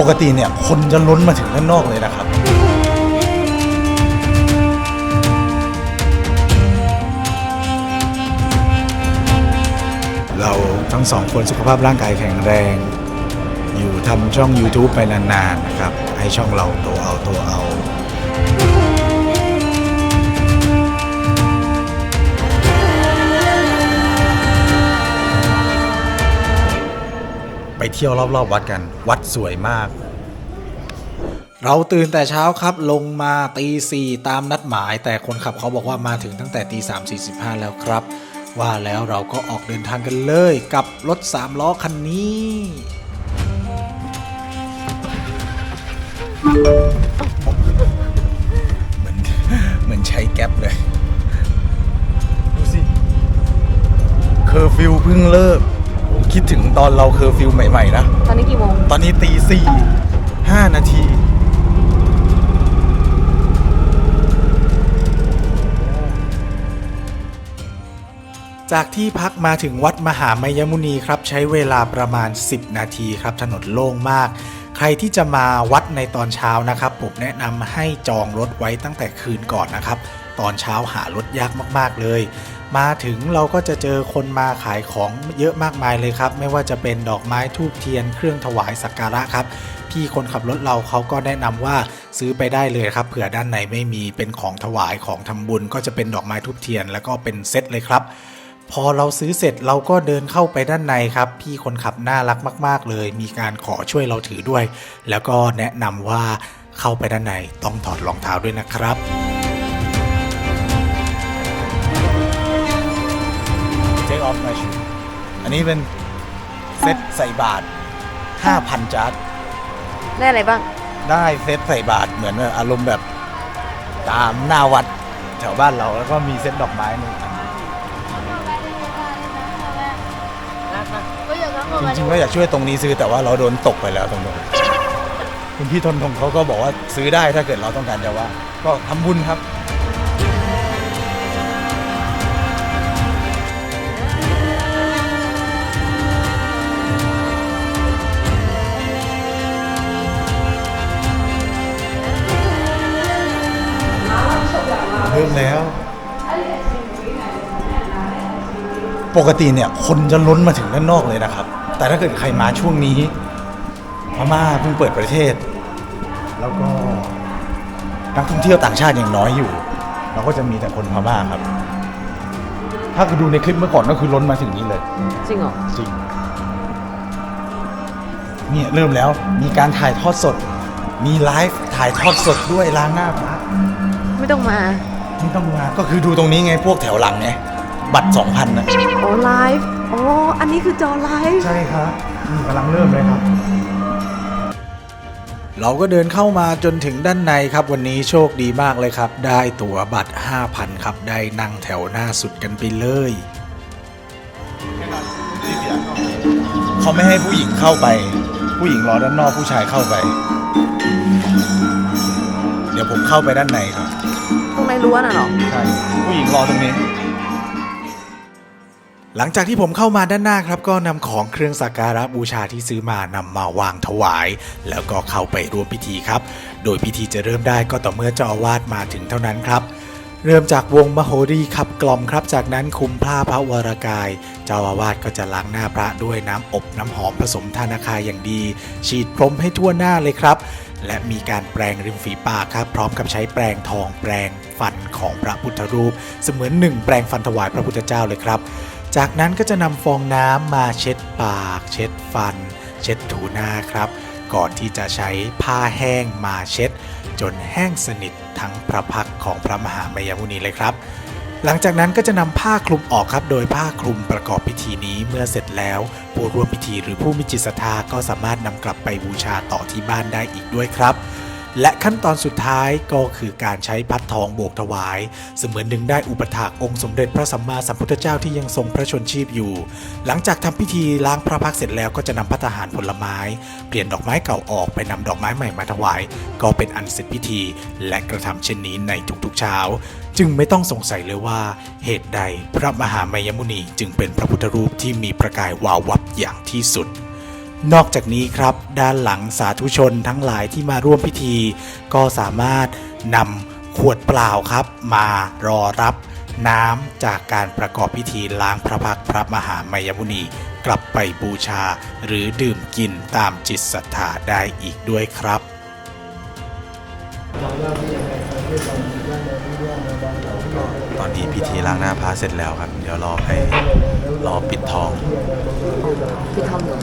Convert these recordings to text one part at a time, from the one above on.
ปกติเนี่ยคนจะล้นมาถึงด้านนอกเลยนะครับ เราทั้งสองคนสุขภาพร่างกายแข็งแรง อยู่ทำช่อง YouTube ไปนานๆนะครับ ให้ช่องเราโตเอาโตเอา ที่ยวรอบๆวัดกัน วัดสวยมาก เราตื่นแต่เช้าครับลงมาตีสี่ตามนัดหมาย แต่คนขับเขาบอกว่ามาถึงตั้งแต่ตีสามสี่สิบห้าแล้วครับ ว่าแล้วเราก็ออกเดินทางกันเลยกับรถสามล้อคันนี้เหมือนเหมือนใช้แก๊ปเลยดูสิเคอร์ฟิวเพิ่งเลิกผม คิดถึงตอนเราเคอร์ฟิวใหม่ ๆ นะ ตอนนี้กี่โมง ตอนนี้ตีสี่ห้านาที จากที่พักมาถึงวัดมหามยมุนีครับ ใช้เวลาประมาณ 10 นาทีครับ ถนนโล่งมาก ใครที่จะมาวัดในตอนเช้านะครับ ผมแนะนำให้จองรถไว้ตั้งแต่คืนก่อนนะครับ ตอนเช้าหารถยากมากๆเลย มาถึงเราก็จะเจอคนมาขายของเยอะมากมายเลยครับ ไม่ว่าจะเป็นดอกไม้ทูบเทียนเครื่องถวายสักการะครับ พี่คนขับรถเราเขาก็แนะนำว่าซื้อไปได้เลยครับ เผื่อด้านในไม่มีเป็นของถวายของทำบุญ ก็จะเป็นดอกไม้ทูบเทียน แล้วก็เป็นเซตเลยครับ พอเราซื้อเสร็จเราก็เดินเข้าไปด้านในครับ พี่คนขับน่ารักมาก ๆ เลย มีการขอช่วยเราถือด้วย แล้วก็แนะนำว่าเข้าไปด้านในต้องถอดรองเท้าด้วยนะครับ นนี้เป็นเซตใส่บาท5,000จาร์ดได้อะไรบ้าง ได้เซตใส่บาทเหมือนอารมณ์แบบตามหน้าวัดแถวบ้านเราแล้วก็มีเซตดอกไม้หนึ่งอันจริงๆก็อยากช่วยตรงนี้ซื้อแต่ว่าเราโดนตกไปแล้วตรงนู้นคุณพี่ทนทงเขาก็บอกว่าซื้อได้ถ้าเกิดเราต้องการจะว่า ก็ทำบุญครับ แล้ว ปกติเนี่ยคนจะล้นมาถึงด้านนอกเลยนะครับ แต่ถ้าเกิดใครมาช่วงนี้พม่าเพิ่งเปิดประเทศ แล้วก็นักท่องเที่ยวต่างชาติยังน้อยอยู่ เราก็จะมีแต่คนพม่าครับ ถ้าคือดูในคลิปเมื่อก่อนก็คือล้นมาถึงนี้เลย จริงเหรอจริงเนี่ยเริ่มแล้วมีการถ่ายทอดสด มีไลฟ์ถ่ายทอดสดด้วยร้านหน้าพระไม่ต้องมา ไม่ต้องมาก็คือดูตรงนี้ไงพวกแถวหลังไงบัตร2,000นะโอ้ไลฟ์โอ้อันนี้คือจอไลฟ์ใช่ครับกำลังเริ่มเลยครับ เราก็เดินเข้ามาจนถึงด้านในครับวันนี้โชคดีมากเลยครับ ได้ตั๋วบัตร 5,000 ครับ ได้นั่งแถวหน้าสุดกันไปเลย เขาไม่ให้ผู้หญิงเข้าไป ผู้หญิงรอด้านนอกผู้ชายเข้าไป เดี๋ยวผมเข้าไปด้านในครับต รงในรั้วน่ะเหรอ ใช่ผู้หญิงรอตรงนี้ หลังจากที่ผมเข้ามาด้านหน้าครับ ก็นำของเครื่องสักการะบูชาที่ซื้อมานำมาวางถวาย แล้วก็เข้าไปร่วมพิธีครับ โดยพิธีจะเริ่มได้ก็ต่อเมื่อเจ้าอาวาสมาถึงเท่านั้นครับ เริ่มจากวงมโหรีขับกล่อมครับ จากนั้นคุมผ้าพระวรากาย เจ้าอาวาสก็จะล้างหน้าพระด้วยน้ำอบน้ำหอมผสมธานาคาอย่างดี ฉีดพรมให้ทั่วหน้าเลยครับ และมีการแปรงริมฝีปากครับ พร้อมกับใช้แปรงทองแปรงฟันของพระพุทธรูป เสมือนหนึ่งแปรงฟันถวายพระพุทธเจ้าเลยครับ จากนั้นก็จะนำฟองน้ำมาเช็ดปาก เช็ดฟัน เช็ดถูหน้าครับ ก่อนที่จะใช้ผ้าแห้งมาเช็ด จนแห้งสนิททั้งพระพักของพระมหามายมุนีเลยครับ หลังจากนั้นก็จะนำผ้าคลุมออกครับ โดยผ้าคลุมประกอบพิธีนี้เมื่อเสร็จแล้ว ผู้ร่วมพิธีหรือผู้มีจิตศรัทธาก็สามารถนำกลับไปบูชาต่อที่บ้านได้อีกด้วยครับ และขั้นตอนสุดท้ายก็คือการใช้พัดทองโบกถวาย เสมือนดึงได้อุปถากองค์สมเด็จพระสัมมาสัมพุทธเจ้าที่ยังทรงพระชนชีพอยู่ หลังจากทำพิธีล้างพระพักเสร็จแล้วก็จะนำพัตหารผลไม้ เปลี่ยนดอกไม้เก่าออกไปนำดอกไม้ใหม่มาถวาย ก็เป็นอันเสร็จพิธี และกระทำเช่นนี้ในทุกๆเช้า จึงไม่ต้องสงสัยเลยว่า เหตุใดพระมหามายมุนีจึงเป็นพระพุทธรูปที่มีประกายวาววับอย่างที่สุด นอกจากนี้ครับด้านหลังสาธุชนทั้งหลายที่มาร่วมพิธี ก็สามารถนำขวดเปล่าครับ มารอรับน้ำจากการประกอบพิธีล้างพระพักตร์พระมหามายมุนี กลับไปบูชา หรือดื่มกินตามจิตศรัทธาได้อีกด้วยครับตอนนี้พิธีล้างหน้าพระเสร็จแล้วครับ เดี๋ยวรอให้รอปิดทองพี่ทอมเหรอ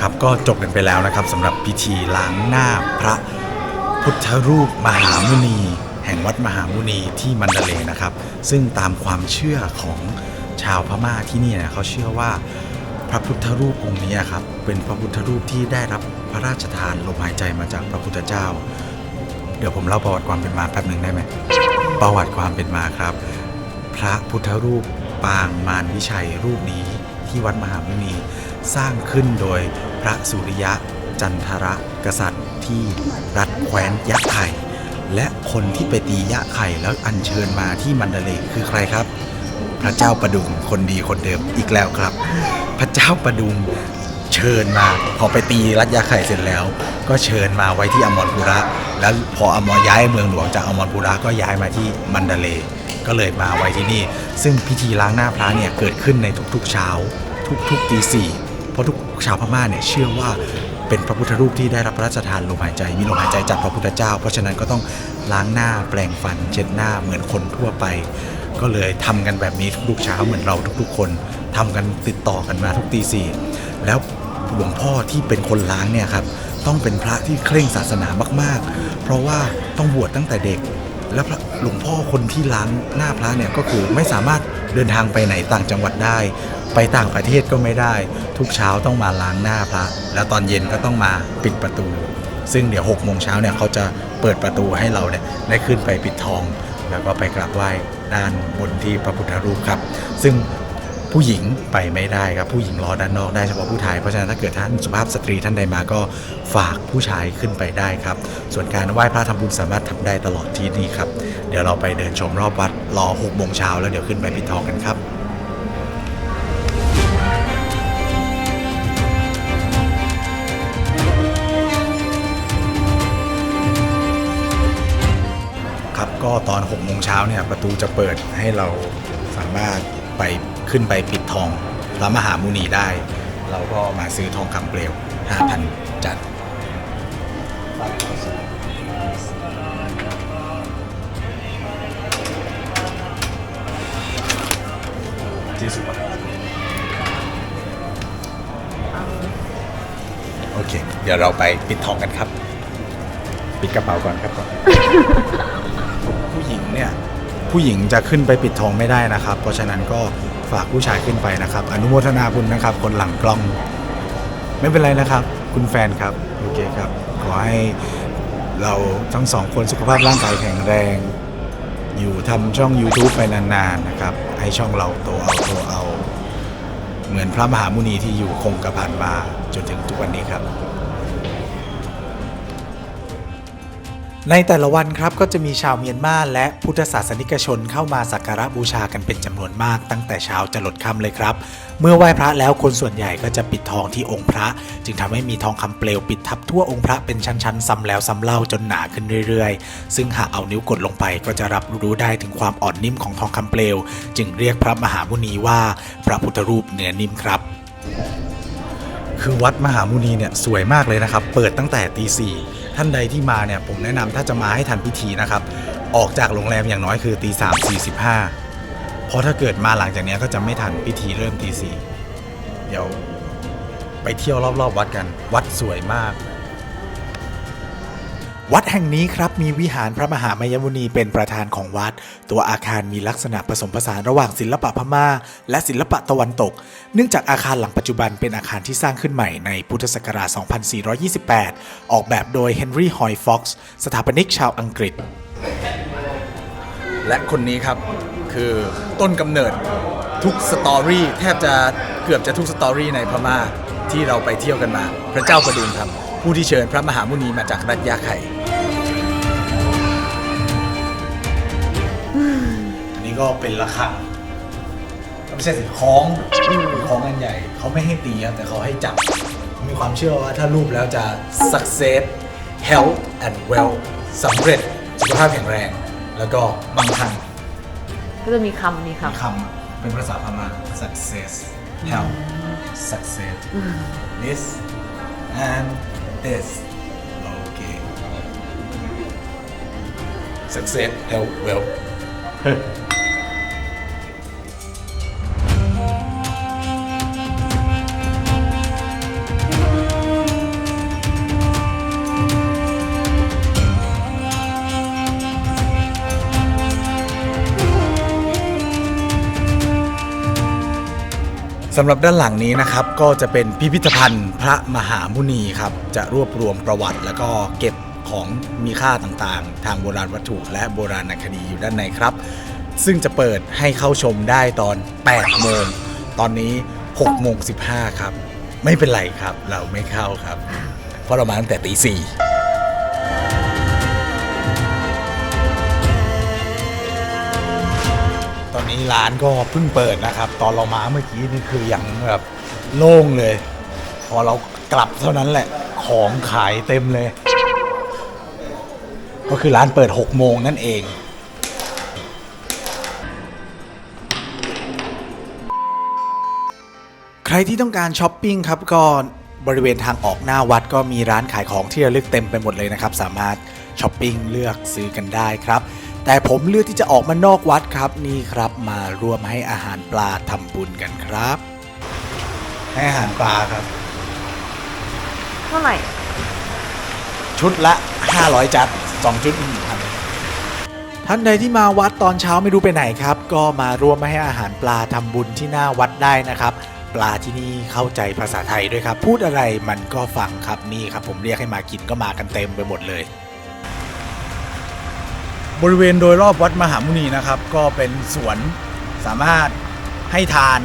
ครับก็จบกันไปแล้วนะครับสำหรับพิธีล้างหน้าพระพุทธรูปมหามุนี แห่งวัดมหามุนีที่มันดาเลย์นะครับ ซึ่งตามความเชื่อของชาวพม่าที่นี่เนี่ยเขาเชื่อว่าพระพุทธรูปองค์นี้ครับเป็นพระพุทธรูปที่ได้รับพระราชทานลมหายใจมาจากพระพุทธเจ้า เดี๋ยวผมเล่าประวัติความเป็นมาแป๊บหนึ่งได้ไหมประวัติความเป็นมาครับ พระพุทธรูปปางมารวิชัยรูปนี้ที่วัดมหามุนี สร้างขึ้นโดยพระสุริยะจันทระกษัตริย์ที่รัฐแคว้นยะไข่และคนที่ไปตียะไข่แล้วอัญเชิญมาที่มันเดเลคือใครครับ พระเจ้าประดุงคนดีคนเดิมอีกแล้วครับ พระเจ้าประดุงเชิญมาพอไปตีรัฐยาไข่เสร็จแล้ว ก็เชิญมาไว้ที่อมรปุระ แล้วพออมรย้ายเมืองหลวงจากอมรปุระก็ย้ายมาที่มันเดเลก็เลยมาไว้ที่นี่ ซึ่งพิธีล้างหน้าพระเนี่ยเกิดขึ้นในทุกๆเช้า ทุกๆตีสี่ เพราะทุกชาวพม่าเนี่ยเชื่อว่าเป็นพระพุทธรูปที่ได้รับพระราชทานลมหายใจ มีลมหายใจจากพระพุทธเจ้า เพราะฉะนั้นก็ต้องล้างหน้าแปลงฟันเช็ดหน้าเหมือนคนทั่วไป ก็เลยทำกันแบบนี้ทุกๆเช้าเหมือนเราทุกๆ คนทำกันติดต่อกันมาทุกตีสี่แล้วหลวงพ่อที่เป็นคนล้างเนี่ยครับต้องเป็นพระที่เคร่งศาสนามาก ๆ เพราะว่าต้องบวชตั้งแต่เด็ก แล้วหลวงพ่อคนที่ล้างหน้าพระเนี่ยก็คือไม่สามารถเดินทางไปไหนต่างจังหวัดได้ ไปต่างประเทศก็ไม่ได้ ทุกเช้าต้องมาล้างหน้าพระ แล้วตอนเย็นก็ต้องมาปิดประตู ซึ่งเดี๋ยว6โมงเช้าเนี่ยเขาจะเปิดประตูให้เราเนี่ยได้ขึ้นไปปิดทอง แล้วก็ไปกราบไหว้ด้านบนที่พระพุทธรูปครับ ซึ่ง ผู้หญิงไปไม่ได้ครับผู้หญิงรอด้านนอกได้เฉพาะผู้ชายเพราะฉะนั้นถ้าเกิดท่านสุภาพสตรีท่านใดมาก็ฝากผู้ชายขึ้นไปได้ครับ ส่วนการไหว้พระทำบุญสามารถทำได้ตลอดที่นี่ครับ เดี๋ยวเราไปเดินชมรอบวัดรอ6โมงเช้าแล้วเดี๋ยวขึ้นไปปิดทองกันครับครับก็ตอน6โมงเช้าเนี่ยประตูจะเปิดให้เราสามารถไป ขึ้นไปปิดทองพระมหามุนีได้ เราก็มาซื้อทองคำเปลว5,000จัดที่สุดโอเค เดี๋ยวเราไปปิดทองกันครับ ปิดกระเป๋าก่อนครับก่อน ผู้หญิงเนี่ย ผู้หญิงจะขึ้นไปปิดทองไม่ได้นะครับ เพราะฉะนั้นก็ ฝากผู้ชายขึ้นไปนะครับ อนุโมทนาบุญนะครับ คนหลังกล้อง ไม่เป็นไรนะครับ คุณแฟนครับ โอเคครับ ขอให้เราทั้งสองคนสุขภาพร่างกายแข็งแรง อยู่ทำช่อง YouTube ไปนานๆนะครับ ให้ช่องเราโตเอาโตเอา เหมือนพระมหามุนีที่อยู่คงกระพันมาจนถึงทุกวันนี้ครับ ในแต่ละวันครับก็จะมีชาวเมียนมาและพุทธศาสนิกชนเข้ามาสักการะบูชากันเป็นจำนวนมาก ตั้งแต่เช้าจะหลดค่ำเลยครับ เมื่อไหว้พระแล้วคนส่วนใหญ่ก็จะปิดทองที่องค์พระ จึงทำให้มีทองคำเปลวปิดทับทั่วองค์พระเป็นชั้นๆซ้ำแล้วซ้ำเล่าจนหนาขึ้นเรื่อยๆ ซึ่งหากเอานิ้วกดลงไปก็จะรับรู้ได้ถึงความอ่อนนิ่มของทองคำเปลว จึงเรียกพระมหามุนีว่าพระพุทธรูปเนื้อนิ่มครับคือวัดมหามุนีเนี่ยสวยมากเลยนะครับ เปิดตั้งแต่ตีสี่ ท่านใดที่มาเนี่ยผมแนะนำถ้าจะมาให้ทันพิธีนะครับ ออกจากโรงแรมอย่างน้อยคือตีสามสี่สิบห้าเพราะถ้าเกิดมาหลังจากเนี้ยก็จะไม่ทันพิธีเริ่มตีสี่เดี๋ยว ไปเที่ยวรอบๆวัดกัน วัดสวยมาก วัดแห่งนี้ครับมีวิหารพระมหามายมุนีเป็นประธานของวัด ตัวอาคารมีลักษณะผสมผสานระหว่างศิลปะพม่า และศิลปะตะวันตก เนื่องจากอาคารหลังปัจจุบันเป็นอาคารที่สร้างขึ้นใหม่ในพุทธศักราช 2428 ออกแบบโดยเฮนรี่ฮอยฟ็อกซ์สถาปนิกชาวอังกฤษ และคนนี้ครับคือต้นกำเนิดทุกสตอรี่แทบจะเกือบจะทุกสตอรี่ในพม่าที่เราไปเที่ยวกันมา พระเจ้าประดุงครับ ผู้ที่เชิญพระมหามุนีมาจากรัฐยาไข่อันนี้ก็เป็นระฆังไม่ใช่สิคล้องคล้องกันใหญ่ เขาไม่ให้ตีครับแต่เขาให้จับ มีความเชื่อว่าถ้ารูปแล้วจะ success health and wealth สำเร็จสุขภาพแข็งแรง แล้วก็มั่งคั่งก็จะมีคำมีคมีคำเป็นภาษาพม่า success health success this and this โอเค success health wealth สำหรับด้านหลังนี้นะครับก็จะเป็นพิพิธภัณฑ์พระมหามุนีครับจะรวบรวมประวัติ แล้วก็เก็บของมีค่าต่างๆ ทางโบราณวัตถุและโบราณคดีอยู่ด้านในครับ ซึ่งจะเปิดให้เข้าชมได้ตอน 8 โมง ตอนนี้ 6 โมง 15 ครับ ไม่เป็นไรครับ เราไม่เข้าครับ เพราะเรามาตั้งแต่ตีสี่ นี้ร้านก็เพิ่งเปิดนะครับ ตอนเรามาเมื่อกี้นี่คือยังแบบโล่งเลย พอเรากลับเท่านั้นแหละของขายเต็มเลย ก็คือร้านเปิด 6 โมงนั่นเอง ใครที่ต้องการช้อปปิ้งครับก็บริเวณทางออกหน้าวัดก็มีร้านขายของที่ระลึกเต็มไปหมดเลยนะครับ สามารถช้อปปิ้งเลือกซื้อกันได้ครับ แต่ผมเลือกที่จะออกมานอกวัดครับนี่ครับมาร่วมให้อาหารปลาทำบุญกันครับ ให้อาหารปลาครับำเท่าไหร่ ชุดละ 500 จัด2ชุด1,000ท่านใดที่มาวัดตอนเช้าไม่รู้ไปไหนครับ ก็มาร่วมให้อาหารปลาทำบุญที่หน้าวัดได้นะครับ ปลาที่นี่เข้าใจภาษาไทยด้วยครับ พูดอะไรมันก็ฟังครับนี่ครับ ผมเรียกให้มากินก็มากันเต็มไปหมดเลย บริเวณโดยรอบวัดมหามุนีนะครับ ก็เป็นสวนสามารถให้ทาน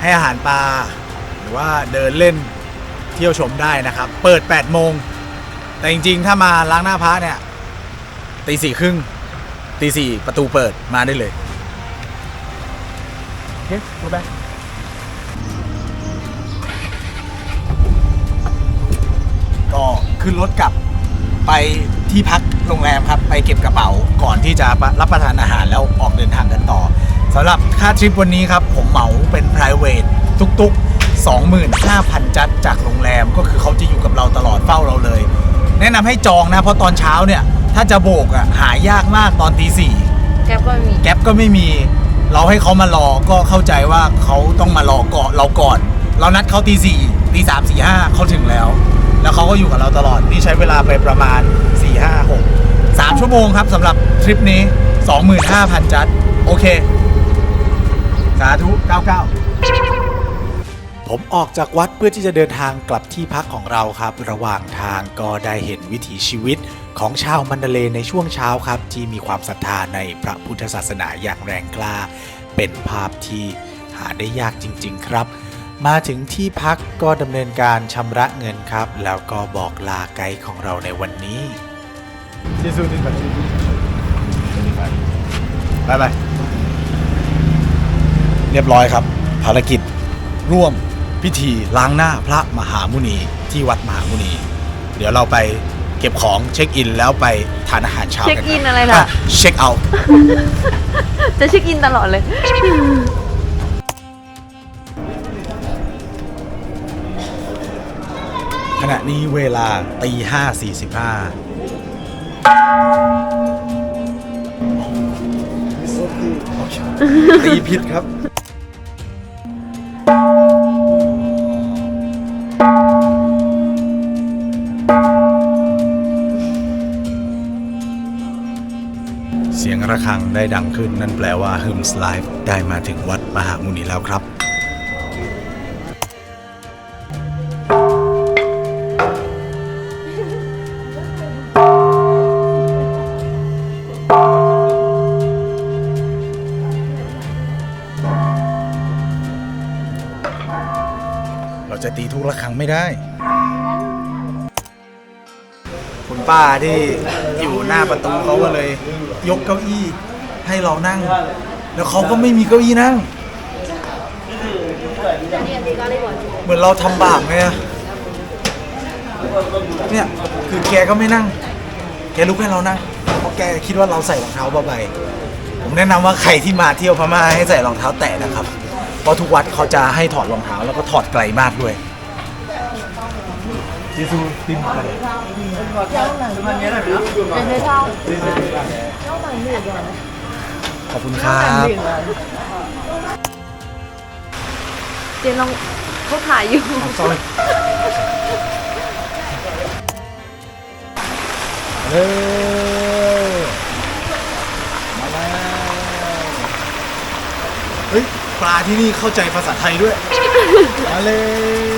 ให้อาหารปลาหรือว่าเดินเล่นเที่ยวชมได้นะครับ เปิด 8 โมง แต่จริงๆ ถ้ามาล้างหน้าพระเนี่ยตีสี่ครึ่งตีสี่ประตูเปิดมาได้เลยโอเครูแบก็ขึ้นรถกลับ ไปที่พักโรงแรมครับไปเก็บกระเป๋าก่อนที่จะรับประทานอาหารแล้วออกเดินทางกันต่อสำหรับค่าทริปวันนี้ครับ ผมเหมาเป็น p r i v a t ตุกๆ 25,000 จัดจากโรงแรมก็คือเขาจะอยู่กับเราตลอดเฝ้าเราเลย แนะนำให้จองนะ เพราะตอนเช้าเนี่ย ถ้าจะโบกอะหายากมากตอนตีสี่แก๊ปก็ไม่มีแก๊ปก็ไม่มี เราให้เขามารอก็เข้าใจว่าเขาต้องมารอก่อนเราก่อน เรานัดเขาตีสี่ตีสามสี่ห้าเขาถึงแล้ว แล้วเขาก็อยู่กับเราตลอด นี่ใช้เวลาไปประมาณ 4 5 6 3 ชั่วโมงครับสำหรับทริปนี้ 25,000 จัด โอเค สาธุ 99 ผมออกจากวัดเพื่อที่จะเดินทางกลับที่พักของเราครับ ระหว่างทางก็ได้เห็นวิถีชีวิตของชาวมันเดเลยในช่วงเช้าครับ ที่มีความศรัทธาในพระพุทธศาสนาอย่างแรงกล้า เป็นภาพที่หาได้ยากจริง ๆ ครับ มาถึงที่พักก็ดำเนินการชำระเงินครับ แล้วก็บอกลาไกด์ของเราในวันนี้ที่สุดที่สุดบายบายเรียบร้อยครับ ภารกิจ ร่วมพิธีล้างหน้าพระมหามุนีที่วัดมหามุนี เดี๋ยวเราไปเก็บของเช็คอินแล้วไปทานอาหารเช้ากันเช็คอินคบอะไรล่ะ เช็คเอาท์จะเช็คอินตลอดเลย ขณะนี้เวลาตีห้าสี่สิบห้าตีผิดครับ เสียงระฆังได้ดังขึ้นนั่นแปลว่าฮึมสไลฟ์ได้มาถึงวัดมหามุนีแล้วครับ เระตีทุกระฆังไม่ได้ คุณป้าที่อยู่หน้าประตูเขาก็เลย ยกเก้าอี้ให้เรานั่ง แล้วเขาก็ไม่มีเก้าอี้นั่ง เหมือนเราทำบาปไงอะเนี่ยคือแกก็ไม่นั่ง แกลุกให้เรานั่งเพราะแกคิดว่าเราใส่รองเท้าผ้าใบผมแนะนำว่าใครที่มาเที่ยวพม่าให้ใส่รองเท้าแตะนะครับ เพราะทุกวัดเขาจะให้ถอดรองเท้าแล้วก็ถอดไกลมากด้วย ซีซูติมไปขอบคุณครับ เจนลองเขาถ่ายอยู่ sorry เร็วมาแล้วเฮ้ยปลาที่นี่เข้าใจภาษาไทยด้วย มาเลย